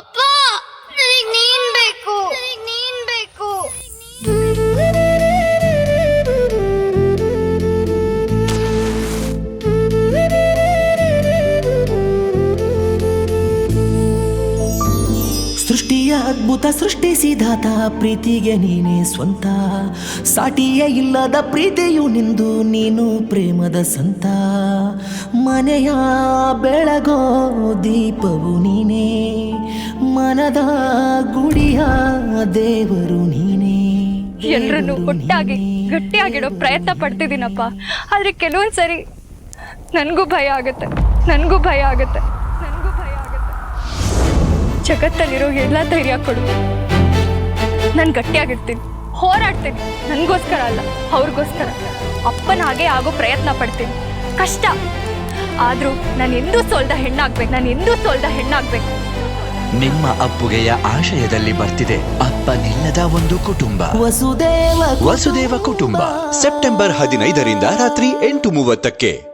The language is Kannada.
ಅಪ್ಪ ನೀನ್ ಬೇಕು. ನೀನ್ ಬೇಕು. ಸೃಷ್ಟಿಯ ಅದ್ಭುತ ಸೃಷ್ಟಿಸಿದಾತ ಪ್ರೀತಿಗೆ ನೀನೇ ಸ್ವಂತ. ಸಾಟಿಯೇ ಇಲ್ಲದ ಪ್ರೀತಿಯು ನಿಂದು, ನೀನು ಪ್ರೇಮದ ಸಂತ. ಮನೆಯ ಬೆಳಗೋ ದೀಪವು ನೀನೇ. ಮನದ ಗುಡಿಯ ದೇವರು ನೀನೇ ಎಲ್ರನ್ನು ದೇವರು ಒಟ್ಟಾಗಿ ಗಟ್ಟಿಯಾಗಿಡೋ ಪ್ರಯತ್ನ ಪಡ್ತಿದ್ದೀನಪ್ಪ. ಆದ್ರೆ ಕೆಲವೊಂದ್ ಸರಿ ನನಗೂ ಭಯ ಆಗುತ್ತೆ ನನಗೂ ಭಯ ಆಗುತ್ತೆ ನನಗೂ ಭಯ ಆಗುತ್ತೆ. ಜಗತ್ತಲ್ಲಿರೋ ಎಲ್ಲ ಧೈರ್ಯ ಕೊಡು. ನಾನು ಗಟ್ಟಿಯಾಗಿರ್ತೀನಿ ಹೋರಾಡ್ತೀನಿ ನನಗೋಸ್ಕರ ಅಲ್ಲ ಅವ್ರಿಗೋಸ್ಕರ. ಅಪ್ಪನ ಹಾಗೆ ಆಗೋ ಪ್ರಯತ್ನ ಪಡ್ತೀನಿ. ಕಷ್ಟ. ಆದ್ರೂ ನಾನು ಎಂದೂ ಸೋಲ್ದ ಹೆಣ್ಣಾಗ್ಬೇಕು ನಾನು ಎಂದೂ ಸೋಲ್ದ ಹೆಣ್ಣಾಗ್ಬೇಕು. ನಿಮ್ಮ ಅಪ್ಪುಗೆಯ ಆಶಯದಲ್ಲಿ ಬರ್ತಿದೆ ಅಪ್ಪನಿಲ್ಲದ ಒಂದು ಕುಟುಂಬ. ವಸುದೇವ ವಸುದೇವ ಕುಟುಂಬ. ಸೆಪ್ಟೆಂಬರ್ ಹದಿನೈದರಿಂದ ರಾತ್ರಿ ಎಂಟು ಮೂವತ್ತಕ್ಕೆ.